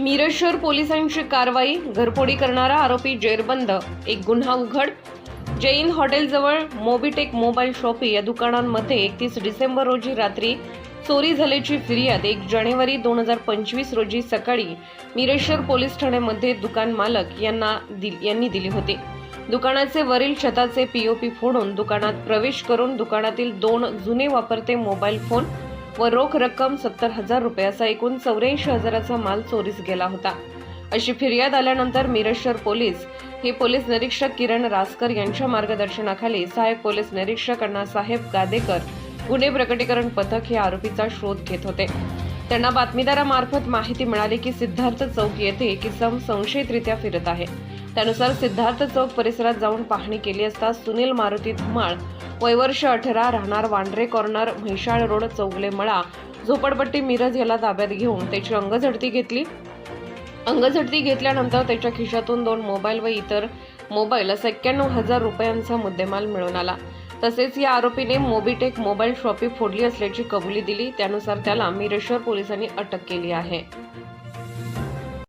मिरज शहर पोलिसांची कारवाई घरफोडी करणारा आरोपी जेरबंद एक गुन्हा उघड. जैन हॉटेलजवळ मोबिटेक मोबाईल शॉपी या दुकानांमध्ये एकतीस डिसेंबर रोजी रात्री चोरी झाल्याची फिर्याद एक जानेवारी दोन हजार पंचवीस रोजी सकाळी मिरेश्वर पोलीस ठाण्यामध्ये दुकान मालक यांना दिल- यांनी दिली होती. दुकानाचे वरील छताचे पीओपी फोडून दुकानात प्रवेश करून दुकानातील दोन जुने वापरते मोबाईल फोन व रोख रक्कम सत्तर हजार रुपये असा एकूण चौऱ्याऐंशी हजाराचा माल चोरीस गेला होता. अशी फिर्याद आल्यानंतर मिरजशहर पोलीस हे पोलीस निरीक्षक किरण रासकर यांच्या मार्गदर्शनाखाली सहाय्यक पोलीस निरीक्षक अण्णासाहेब गादेकर गुन्हे प्रकटीकरण पथक हे आरोपीचा शोध घेत होते. त्यांना बातमीदारामार्फत माहिती मिळाली की सिद्धार्थ चौक येथे किसम संशयितरित्या फिरत आहे. त्यानुसार सिद्धार्थ चौक परिसरात जाऊन पाहणी केली असता सुनील मारुती धुमाळ वयवर्ष अठरा राहणार वांड्रे कॉर्नर म्हैशाळ रोड चौगले मळा. झोपडपट्टी मिरज याला ताब्यात घेऊन त्याची अंगझडती घेतली. अंगझडती घेतल्यानंतर त्याच्या खिशातून दोन मोबाईल व इतर मोबाईल असा एक्क्याण्णव हजार रुपयांचा मुद्देमाल मिळून आला. तसेच या आरोपीने मोबीटेक मोबाईल शॉपी फोडली असल्याची कबुली दिली. त्यानुसार त्याला मिरेश्वर पोलिसांनी अटक केली आहे.